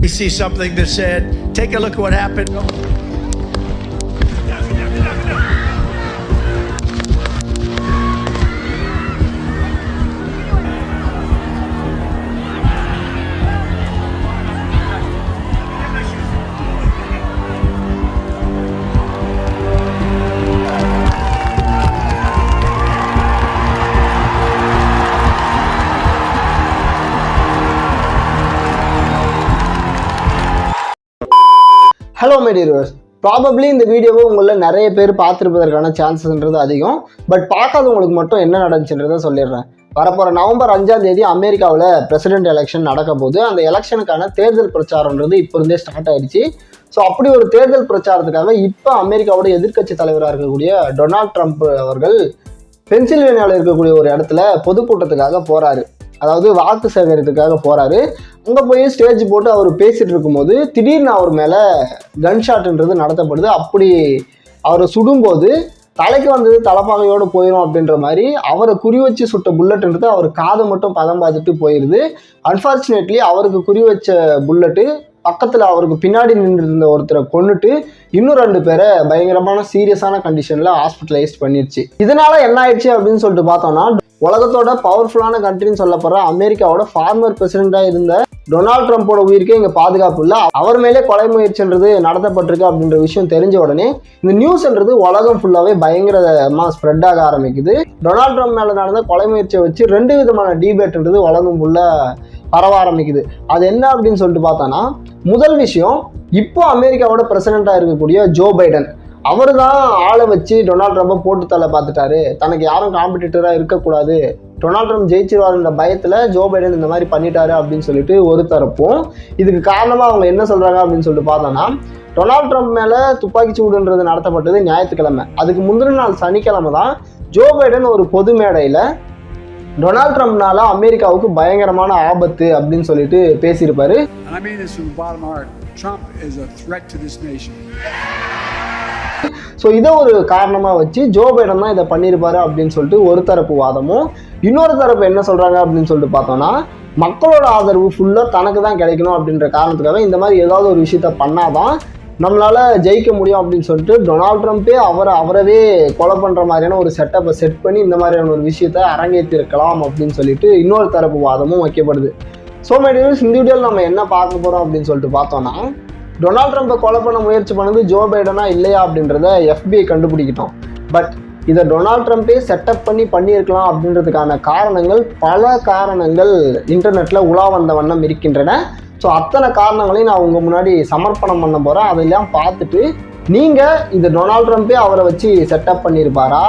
We see something that said, take a look at what happened. Hello மெடீரியர்ஸ் probably இந்த வீடியோவை உங்களில் நிறைய பேர் பார்த்துருப்பதற்கான சான்சஸ்ன்றது அதிகம். பட் பார்க்காதவங்களுக்கு மட்டும் என்ன நடந்துச்சுன்றதை சொல்லிடுறேன். வரப்போகிற நவம்பர் அஞ்சாம் தேதி அமெரிக்காவில் பிரசிடென்ட் எலெக்ஷன் நடக்க போது அந்த எலெக்ஷனுக்கான தேர்தல் பிரச்சாரம்ன்றது இப்போ இருந்தே ஸ்டார்ட் ஆயிடுச்சு. ஸோ அப்படி ஒரு தேர்தல் பிரச்சாரத்துக்காக இப்போ அமெரிக்காவோட எதிர்க்கட்சி தலைவராக இருக்கக்கூடிய டொனால்ட் ட்ரம்ப் அவர்கள் பென்சில்வேனியாவில் இருக்கக்கூடிய ஒரு இடத்துல பொதுக்கூட்டத்துக்காக போகிறாரு அதாவது வாக்கு சேகரித்துக்காக போகிறாரு அங்கே போய் ஸ்டேஜ் போட்டு அவர் பேசிகிட்டு இருக்கும்போது திடீர்னு அவர் மேலே கன் ஷாட்ன்றது நடத்தப்படுது. அப்படி அவரை சுடும்போது தலைக்கு வந்தது தலைப்பாகையோடு போயிடும் அப்படின்ற மாதிரி அவரை குறி வச்சு சுட்ட புல்லட்ன்றது அவர் காதை மட்டும் பதம் பார்த்துட்டு போயிடுது அன்ஃபார்ச்சுனேட்லி அவருக்கு குறி வச்ச புல்லட்டு பக்கத்தில் அவருக்கு பின்னாடி நின்று இருந்த ஒருத்தரை கொன்னுட்டு இன்னும் ரெண்டு பேரை பயங்கரமான சீரியஸான கண்டிஷனில் ஹாஸ்பிட்டலைஸ்ட் பண்ணிருச்சு. இதனால் என்ன ஆயிடுச்சு அப்படின்னு சொல்லிட்டு பார்த்தோம்னா உலகத்தோட பவர்ஃபுல்லான கண்ட்ரின்னு சொல்லப்படுற அமெரிக்காவோட ஃபார்மர் பிரசிடென்ட்டாக இருந்த டொனால்ட் ட்ரம்ப்போட உயிருக்கே இங்கே பாதுகாப்பு இல்லை. அவர் மேலே கொலை முயற்சின்றது நடத்தப்பட்டிருக்கு அப்படின்ற விஷயம் தெரிஞ்ச உடனே இந்த நியூஸ்ன்றது உலகம் ஃபுல்லாகவே பயங்கரமாக ஸ்ப்ரெட் ஆக ஆரம்பிக்குது. டொனால்ட் ட்ரம்ப் மேலே நடந்த கொலை முயற்சியை வச்சு ரெண்டு விதமான டிபேட்ன்றது உலகம் ஃபுல்லாக பரவ ஆரம்பிக்குது. அது என்ன அப்படின்னு சொல்லிட்டு பார்த்தோன்னா முதல் விஷயம் இப்போ அமெரிக்காவோட பிரசிடெண்ட்டாக இருக்கக்கூடிய ஜோ பைடன். அவர் தான் ஆளை வச்சு டொனால்ட் ட்ரம்ப்பை போட்டு தலை பார்த்துட்டாரு. தனக்கு யாரும் காம்படிட்டராக இருக்கக்கூடாது. டொனால்ட் ட்ரம்ப் ஜெயிச்சிருவாருன்ற பயத்தில் ஜோ பைடன் இந்த மாதிரி பண்ணிட்டாரு அப்படின்னு சொல்லிட்டு ஒரு தரப்பும் இதுக்கு காரணமாக அவங்க என்ன சொல்கிறாங்க அப்படின்னு சொல்லிட்டு பார்த்தோன்னா டொனால்ட் ட்ரம்ப் மேலே துப்பாக்கி சூடுன்றது நடத்தப்பட்டது ஞாயிற்றுக்கிழமை. அதுக்கு முந்தின நாள் சனிக்கிழமை தான் ஜோ பைடன் ஒரு பொது மேடையில் டொனால்ட் ட்ரம்ப்னால அமெரிக்காவுக்கு பயங்கரமான ஆபத்து அப்படின்னு சொல்லிட்டு பேசியிருப்பாரு. ஸோ இதை ஒரு காரணமாக வச்சு ஜோ பைடன் தான் இதை பண்ணியிருப்பாரு அப்படின்னு சொல்லிட்டு ஒரு தரப்பு வாதமும் இன்னொரு தரப்பு என்ன சொல்கிறாங்க அப்படின்னு சொல்லிட்டு பார்த்தோம்னா மக்களோட ஆதரவு ஃபுல்லாக தனக்கு தான் கிடைக்கணும் அப்படின்ற காரணத்துக்காக இந்த மாதிரி ஏதாவது ஒரு விஷயத்த பண்ணாதான் நம்மளால் ஜெயிக்க முடியும் அப்படின்னு சொல்லிட்டு டொனால்ட் ட்ரம்ப்பே அவரை அவரவே கொலை பண்ணுற மாதிரியான ஒரு செட்டப்பை செட் பண்ணி இந்த மாதிரியான ஒரு விஷயத்த அரங்கேற்றிருக்கலாம் அப்படின்னு சொல்லிட்டு இன்னொரு தரப்பு வாதமும் வைக்கப்படுது. ஸோ மைடியர்ஸ் இந்த வீடியோவில் நம்ம என்ன பார்க்க போகிறோம் அப்படின்னு சொல்லிட்டு பார்த்தோம்னா டொனால்ட் ட்ரம்ப்பை கொலை பண்ண முயற்சி பண்ணது ஜோ பைடனா இல்லையா அப்படின்றத எஃபிஐ கண்டுபிடிக்கிட்டோம். பட் இதை டொனால்ட் ட்ரம்ப்பே செட்டப் பண்ணி பண்ணியிருக்கலாம் அப்படின்றதுக்கான காரணங்கள் பல காரணங்கள் இன்டர்நெட்டில் உலா வந்த வண்ணம் இருக்கின்றன. ஸோ அத்தனை காரணங்களையும் நான் உங்கள் முன்னாடி சமர்ப்பணம் பண்ண போகிறேன் அதெல்லாம் பார்த்துட்டு நீங்கள் இது டொனால்ட் ட்ரம்ப்பே அவரை வச்சு செட்டப் பண்ணியிருப்பாரா?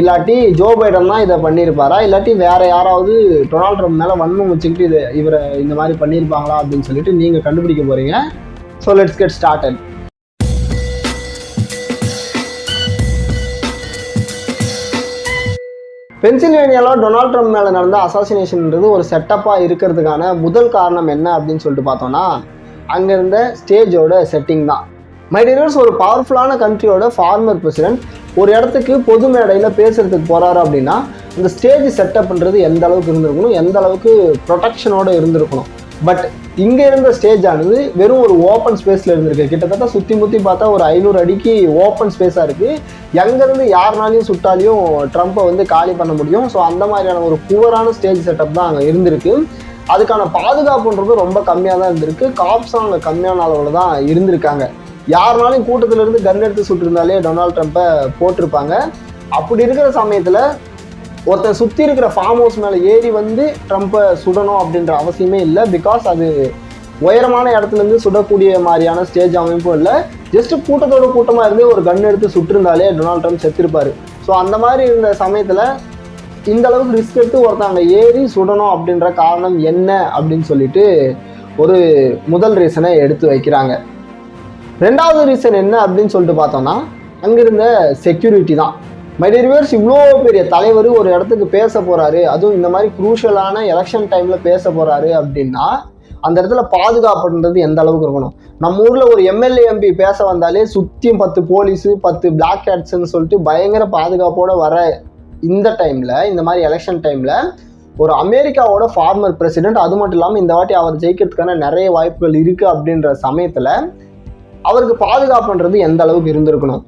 இல்லாட்டி ஜோ பைடன் தான் இதை பண்ணியிருப்பாரா? இல்லாட்டி வேற யாராவது டொனால்ட் ட்ரம்ப் மேலே வன்மம் வச்சுக்கிட்டு இது இவரை இந்த மாதிரி பண்ணியிருப்பாங்களா அப்படின்னு சொல்லிட்டு நீங்கள் கண்டுபிடிக்க போகிறீங்க ஸோ லெட்ஸ் கெட் ஸ்டார்டட் பென்சில்வேனியாவில் டொனால்ட் ட்ரம்ப் மேலே நடந்த அசாசினேஷன்ன்றது ஒரு செட்டப்பாக இருக்கிறதுக்கான முதல் காரணம் என்ன அப்படின்னு சொல்லிட்டு பார்த்தோம்னா அங்கே இருந்த ஸ்டேஜோட செட்டிங் தான். மைடியர்ஸ் ஒரு பவர்ஃபுல்லான கண்ட்ரியோட ஃபார்மர் பிரசிடென்ட் ஒரு இடத்துக்கு பொது மேடையில் பேசுகிறதுக்கு போகிறாரு அப்படின்னா அந்த ஸ்டேஜ் செட்டப்ன்றது எந்த அளவுக்கு இருந்திருக்கணும் எந்த அளவுக்கு ப்ரொடெக்ஷனோடு இருந்திருக்கணும். பட் இங்கே இருந்த ஸ்டேஜ் ஆனது வெறும் ஒரு ஓப்பன் ஸ்பேஸில் இருந்திருக்கு. கிட்டத்தட்ட சுற்றி முற்றி பார்த்தா ஒரு ஐநூறு அடிக்கு ஓப்பன் ஸ்பேஸாக இருக்குது எங்கேருந்து யாருனாலையும் சுட்டாலையும் ட்ரம்ப்பை வந்து காலி பண்ண முடியும். ஸோ அந்த மாதிரியான ஒரு புவரான ஸ்டேஜ் செட்டப் தான் அங்கே இருந்திருக்கு. அதுக்கான பாதுகாப்புன்றது ரொம்ப கம்மியாக தான் இருந்திருக்கு. காப்ஸும் அங்கே கம்மியான அளவில் தான் இருந்திருக்காங்க. யாருனாலையும் கூட்டத்திலிருந்து கன் எடுத்து சுட்டிருந்தாலே டொனால்ட் ட்ரம்ப்பை போட்டிருப்பாங்க. அப்படி இருக்கிற சமயத்தில் ஒருத்தன் சுற்றி இருக்கிற ஃபார்ம் ஹவுஸ் மேலே ஏறி வந்து ட்ரம்ப்பை சுடணும் அப்படின்ற அவசியமே இல்லை. பிகாஸ் அது உயரமான இடத்துலேருந்து சுடக்கூடிய மாதிரியான ஸ்டேஜ் அமைப்பும் இல்லை. ஜஸ்ட் கூட்டத்தோட கூட்டமாக இருந்து ஒரு கன் எடுத்து சுட்டிருந்தாலே டொனால்ட் ட்ரம்ப் செத்துருப்பார். ஸோ அந்த மாதிரி இருந்த சமயத்தில் இந்த அளவுக்கு ரிஸ்க் எடுத்து ஒருத்தவங்க ஏறி சுடணும் அப்படின்ற காரணம் என்ன அப்படின்னு சொல்லிட்டு ஒரு முதல் ரீசனை எடுத்து வைக்கிறாங்க. ரெண்டாவது ரீசன் என்ன அப்படின்னு சொல்லிட்டு பார்த்தோம்னா அங்கிருந்த செக்யூரிட்டி தான். மைடியர்வேர்ஸ் இவ்வளோ பெரிய தலைவர் ஒரு இடத்துக்கு பேச போகிறாரு அதுவும் இந்த மாதிரி குரூஷியலான எலெக்ஷன் டைமில் பேச போகிறாரு அப்படின்னா அந்த இடத்துல பாதுகாப்புன்றது எந்த அளவுக்கு இருக்கணும்? நம்ம ஊரில் ஒரு எம்எல்ஏ எம்பி பேச வந்தாலே சுற்றியும் பத்து போலீஸு பத்து பிளாக் கேட்ஸுன்னு சொல்லிட்டு பயங்கர பாதுகாப்போடு வர இந்த டைமில் இந்த மாதிரி எலெக்ஷன் டைமில் ஒரு அமெரிக்காவோட ஃபார்மர் பிரசிடென்ட் அது மட்டும் இல்லாமல் இந்த வாட்டி அவர் ஜெயிக்கிறதுக்கான நிறைய வாய்ப்புகள் இருக்குது அப்படின்ற சமயத்தில் அவருக்கு பாதுகாப்புன்றது எந்த அளவுக்கு இருந்திருக்கணும்?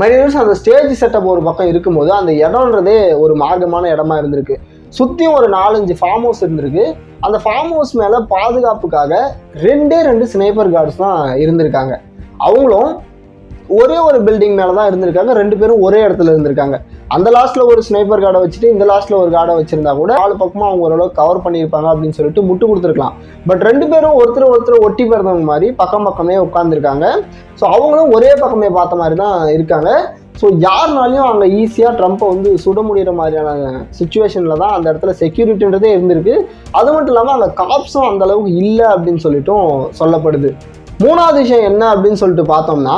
மனிதர்ஸ் அந்த ஸ்டேஜ் செட்டப் ஒரு பக்கம் இருக்கும்போது அந்த இடம்ன்றதே ஒரு மார்க்கமான இடமா இருந்திருக்கு. சுற்றியும் ஒரு நாலஞ்சு ஃபார்ம் ஹவுஸ் இருந்திருக்கு. அந்த ஃபார்ம் ஹவுஸ் மேலே பாதுகாப்புக்காக ரெண்டே ரெண்டு ஸ்னைப்பர் கார்ட்ஸ் தான் இருந்திருக்காங்க. அவங்களும் ஒரே ஒரு பில்டிங் மேலே தான் இருந்திருக்காங்க. ரெண்டு பேரும் ஒரே இடத்துல இருந்திருக்காங்க. அந்த லாஸ்ட்டில் ஒரு ஸ்னைப்பர் கார்டை வச்சுட்டு இந்த லாஸ்ட்டில் ஒரு கார்டை வச்சிருந்தா கூட நாலு பக்கமாக அவங்க ஓரளவுக்கு கவர் பண்ணியிருப்பாங்க அப்படின்னு சொல்லிட்டு முட்டு கொடுத்துருக்கலாம். பட் ரெண்டு பேரும் ஒருத்தர் ஒருத்தர் ஒட்டி பிறந்தவங்க மாதிரி பக்கம் பக்கமே உட்காந்துருக்காங்க ஸோ அவங்களும் ஒரே பக்கமே பார்த்த மாதிரி தான் இருக்காங்க. ஸோ யாருனாலையும் அங்கே ஈஸியாக ட்ரம்ப்பை வந்து சுட முடிகிற மாதிரியான சுச்சுவேஷனில் தான் அந்த இடத்துல செக்யூரிட்டின்றதே இருந்திருக்கு. அது மட்டும் இல்லாமல் அந்த காப்ஸும் அந்த அளவுக்கு இல்லை அப்படின்னு சொல்லிட்டும் சொல்லப்படுது. மூணாவது விஷயம் என்ன அப்படின்னு சொல்லிட்டு பார்த்தோம்னா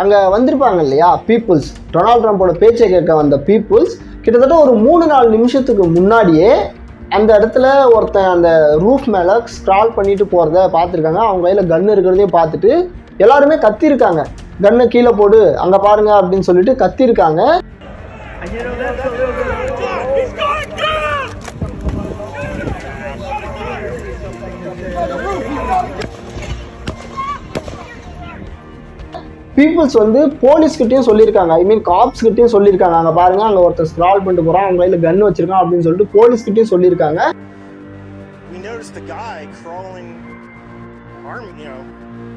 அங்கே வந்திருப்பாங்க இல்லையா? பீப்புள்ஸ் டொனால்ட் ட்ரம்ப்போட பேச்சை கேட்க வந்த பீப்புள்ஸ் கிட்டத்தட்ட ஒரு மூணு நாலு நிமிஷத்துக்கு முன்னாடியே அந்த இடத்துல ஒருத்தன் அந்த ரூஃப் மேலே ஸ்க்ரால் பண்ணிட்டு போகிறத பார்த்துருக்காங்க. அவங்க கையில் கன் இருக்கிறதையும் பார்த்துட்டு எல்லாருமே கத்திருக்காங்க கன்னை கீழே போடு அங்கே பாருங்க அப்படின்னு சொல்லிட்டு கத்திருக்காங்க பீப்புள்ஸ் வந்து போலீஸ்கிட்டையும் சொல்லியிருக்காங்க ஐ மீன் காப்ஸ் கிட்டயும் சொல்லியிருக்காங்க அங்கே பாருங்க அங்கே ஒருத்தர் ஸ்க்ரால் பண்ணிட்டு போகிறான் அவங்க கையில் கன் வச்சிருக்கான் அப்படின்னு சொல்லிட்டு போலீஸ்கிட்டையும் சொல்லியிருக்காங்க we noticed a guy crawling, arm, you know,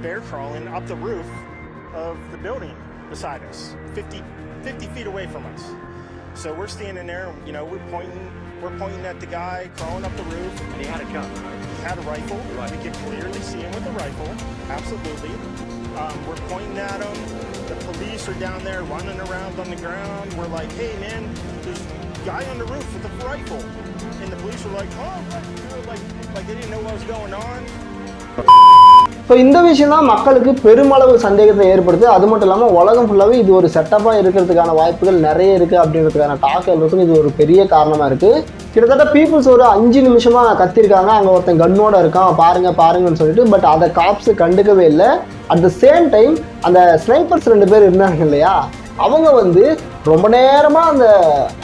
bear crawling up the roof of the building beside us, 50, 50 feet away from us. So we're standing there, you know, we're pointing, we're pointing at the guy crawling up the roof. And he had a gun, right? He had a rifle. We could clearly see him with the rifle, absolutely. Um, we're pointing at them. The police are down there running around on the ground. We're like, hey man, there's a guy on the roof with a rifle. And the police were like, oh, like, like they didn't know what was going on. So இந்த விஷயம் தான் மக்களுக்கு பெருமளவு சந்தேகத்தை ஏற்படுது அது மட்டும் இல்லாமல் உலகம் ஃபுல்லாகவே இது ஒரு செட்டப்பாக இருக்கிறதுக்கான வாய்ப்புகள் நிறைய இருக்குது அப்படின்றதுக்கான டாக் எழுறதுக்கு இது ஒரு பெரிய காரணமாக இருக்குது கிட்டத்தட்ட பீப்புள்ஸ் ஒரு அஞ்சு நிமிஷமாக கத்திருக்காங்க. அங்கே ஒருத்தன் கன்னோட இருக்கான். பாருங்க பாருங்கன்னு சொல்லிட்டு பட் அதை காப்ஸ் கண்டுக்கவே இல்லை. அட் த சேம் டைம் அந்த ஸ்னைப்பர்ஸ் ரெண்டு பேர் இருந்தாங்க இல்லையா? அவங்க வந்து ரொம்ப நேரமாக அந்த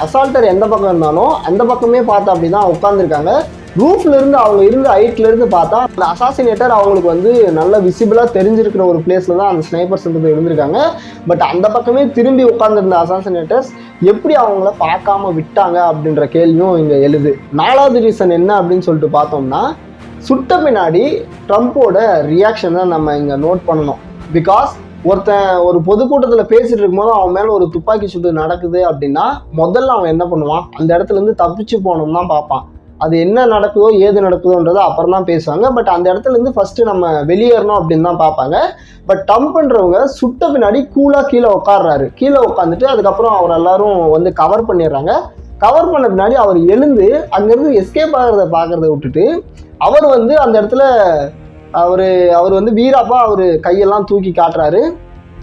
அசால்ட்டர் எந்த பக்கம் இருந்தாலும் அந்த பக்கமே பார்த்து அப்படி தான் உட்காந்துருக்காங்க ரூஃப்ல இருந்து அவங்க இருந்த ஹைட்ல இருந்து பார்த்தா அந்த அசாசினேட்டர் அவங்களுக்கு வந்து நல்ல விசிபிளாக தெரிஞ்சிருக்கிற ஒரு பிளேஸ்ல தான் அந்த ஸ்னைப்பர்ஸ் இருந்திருக்காங்க. பட் அந்த பக்கமே திரும்பி உட்காந்துருந்த அசாசினேட்டர்ஸ் எப்படி அவங்கள பார்க்காம விட்டாங்க அப்படின்ற கேள்வியும் இங்கே எழுது. நாலாவது ரீசன் என்ன அப்படின்னு சொல்லிட்டு பார்த்தோம்னா சுட்ட பின்னாடி ட்ரம்ப்போட ரியாக்ஷன் தான் நம்ம இங்கே நோட் பண்ணணும். பிகாஸ் ஒருத்தன் ஒரு பொதுக்கூட்டத்தில் பேசிட்டு இருக்கும்போது அவன் மேலே ஒரு துப்பாக்கி சுட்டு நடக்குது அப்படின்னா முதல்ல அவன் என்ன பண்ணுவான்? அந்த இடத்துல இருந்து தப்பிச்சு போகணும் தான் பார்ப்பான். அது என்ன நடக்குதோ ஏது நடக்குதோன்றதை அப்புறம் தான் பேசுவாங்க. பட் அந்த இடத்துல இருந்து நம்ம வெளியேறணும் அப்படின்னு தான் பார்ப்பாங்க. பட் டம்ப்ன்றவங்க சுட்ட பின்னாடி கூலாக கீழே உட்காடுறாரு கீழே உட்காந்துட்டு அதுக்கப்புறம் அவர் எல்லாரும் வந்து கவர் பண்ணிடுறாங்க. கவர் பண்ண பின்னாடி அவர் எழுந்து அங்கேருந்து எஸ்கேப் ஆகிறத பார்க்குறத விட்டுட்டு அவர் வந்து அந்த இடத்துல அவர் அவர் வந்து வீராப்பா அவர் கையெல்லாம் தூக்கி காட்டுறாரு.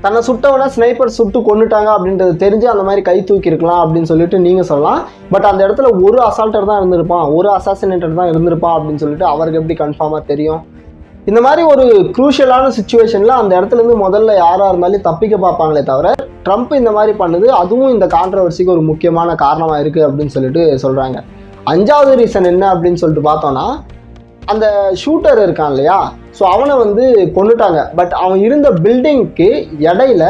தன்னை சுட்டவனை ஸ்னைப்பர் சுட்டு கொண்டுட்டாங்க அப்படின்றது தெரிஞ்சு அந்த மாதிரி கை தூக்கி இருக்கலாம் அப்படின்னு சொல்லிட்டு நீங்கள் சொல்லலாம். பட் அந்த இடத்துல ஒரு அசால்ட்டர் தான் இருந்திருப்பான். ஒரு அசாசினேட்டர் தான் இருந்திருப்பான் அப்படின்னு சொல்லிட்டு அவருக்கு எப்படி கன்ஃபார்மாக தெரியும்? இந்த மாதிரி ஒரு குரூஷியலான சுச்சுவேஷனில் அந்த இடத்துல இருந்து முதல்ல யாராக இருந்தாலும் தப்பிக்க பார்ப்பாங்களே தவிர ட்ரம்ப் இந்த மாதிரி பண்ணுது அதுவும் இந்த கான்ட்ரவர்சிக்கு ஒரு முக்கியமான காரணமாக இருக்குது அப்படின்னு சொல்லிட்டு சொல்கிறாங்க அஞ்சாவது ரீசன் என்ன அப்படின்னு சொல்லிட்டு பார்த்தோன்னா அந்த ஷூட்டர் இருக்கான் இல்லையா? ஸோ அவனை வந்து கொண்டுட்டாங்க பட் அவன் இருந்த பில்டிங்க்கு இடையில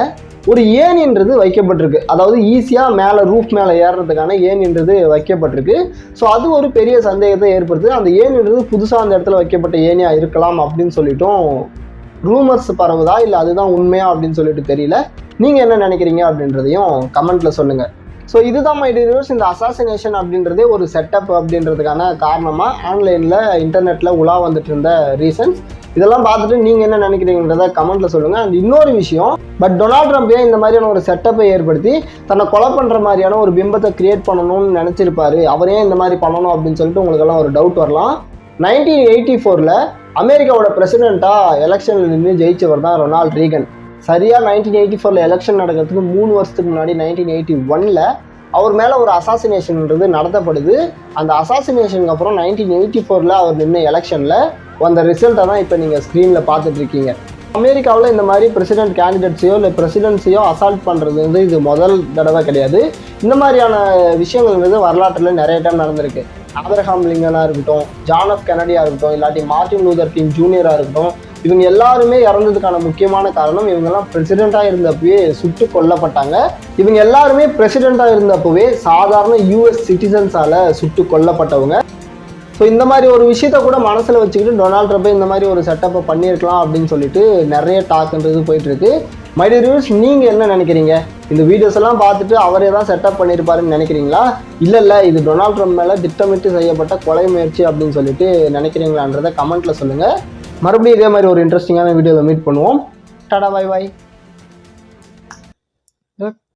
ஒரு ஏணின்றது வைக்கப்பட்டிருக்கு. அதாவது ஈஸியாக மேலே ரூஃப் மேலே ஏறுறதுக்கான ஏணின்றது வைக்கப்பட்டிருக்கு. ஸோ அது ஒரு பெரிய சந்தேகத்தை ஏற்படுத்துது. அந்த ஏணின்றது புதுசாக அந்த இடத்துல வைக்கப்பட்ட ஏணியாக இருக்கலாம் அப்படின்னு சொல்லிட்டும் ரூமர்ஸ் பரவுதா? இல்லை அதுதான் உண்மையா அப்படின்னு சொல்லிட்டு தெரியல. நீங்கள் என்ன நினைக்கிறீங்க அப்படின்றதையும் கமெண்ட்டில் சொல்லுங்கள் ஸோ இதுதான் மை டிரிவர்ஸ் இந்த அசாசினேஷன் அப்படின்றதே ஒரு செட்டப் அப்படின்றதுக்கான காரணமாக ஆன்லைனில் இன்டர்நெட்டில் உலா வந்துட்டு இருந்த ரீசன்ஸ் இதெல்லாம் பார்த்துட்டு நீங்கள் என்ன நினைக்கிறீங்கன்றத கமெண்ட்டில் சொல்லுங்கள் அண்ட் இன்னொரு விஷயம் பட் டொனால்ட் ட்ரம்ப் ஏன் இந்த மாதிரியான ஒரு செட்டப்பை ஏற்படுத்தி தன்னை கொலை பண்ணுற மாதிரியான ஒரு பிம்பத்தை கிரியேட் பண்ணணும்னு நினச்சிருப்பாரு. அவரே இந்த மாதிரி பண்ணணும் அப்படின்னு சொல்லிட்டு உங்களுக்கெல்லாம் ஒரு டவுட் வரலாம். நைன்டீன் எயிட்டி ஃபோரில் அமெரிக்காவோட பிரசிடெண்ட்டாக எலெக்ஷனில் நின்று ஜெயிச்சவர் தான் ரொனால்ட் ரீகன். சரியாக நைன்டீன் எயிட்டி ஃபோரில் எலெக்ஷன் நடக்கிறதுக்கு மூணு வருஷத்துக்கு முன்னாடி நைன்டீன் எயிட்டி ஒனில் அவர் மேலே ஒரு அசாசினேஷன்ன்றது நடத்தப்படுது. அந்த அசாசினேஷனுக்கு அப்புறம் நைன்டீன் எயிட்டி ஃபோரில் அவர் நின்று எலெக்ஷனில் அந்த ரிசல்ட்டை தான் இப்போ நீங்கள் ஸ்க்ரீனில் பார்த்துட்ருக்கீங்க அமெரிக்காவில் இந்த மாதிரி பிரசிடென்ட் கேண்டிடேட்ஸையோ இல்லை பிரசிடென்சியோ அசால்ட் பண்ணுறது வந்து இது முதல் தடவை கிடையாது. இந்த மாதிரியான விஷயங்கள் வந்து வரலாற்றில் நிறைய டைம் நடந்திருக்கு. ஆப்ரஹாம் லிங்கனாக இருக்கட்டும் ஜான் ஆஃப் கெனடியாக இருக்கட்டும் இல்லாட்டி மார்டின் லூதர் கிங் ஜூனியராக இருக்கட்டும் இவங்க எல்லாருமே இறந்ததுக்கான முக்கியமான காரணம் இவங்கெல்லாம் பிரசிடெண்ட்டாக இருந்தப்பவே சுட்டு கொல்லப்பட்டாங்க. இவங்க எல்லாருமே பிரசிடெண்ட்டாக இருந்தப்பவே சாதாரண யூஎஸ் சிட்டிசன்ஸால் சுட்டு கொல்லப்பட்டவங்க. ஸோ இந்த மாதிரி ஒரு விஷயத்த கூட மனசில் வச்சுக்கிட்டு டொனால்ட் ட்ரம்ப் இந்த மாதிரி ஒரு செட்டப்பை பண்ணியிருக்கலாம் அப்படின்னு சொல்லிட்டு நிறைய டாக்ன்றது போயிட்டுருக்கு. மைடி ரிவ்யூஸ் நீங்கள் என்ன நினைக்கிறீங்க? இந்த வீடியோஸ் எல்லாம் பார்த்துட்டு அவரே தான் செட்டப் பண்ணியிருப்பாருன்னு நினைக்கிறீங்களா? இல்லை இல்லை இது டொனால்ட் ட்ரம்ப் மேலே திட்டமிட்டு செய்யப்பட்ட கொலை முயற்சி அப்படின்னு சொல்லிட்டு நினைக்கிறீங்களான்றதை கமெண்ட்டில் சொல்லுங்கள் மறுபடியும் இதே மாதிரி ஒரு இன்ட்ரெஸ்டிங்கான வீடியோவில் மீட் பண்ணுவோம். டாடா பாய் பாய்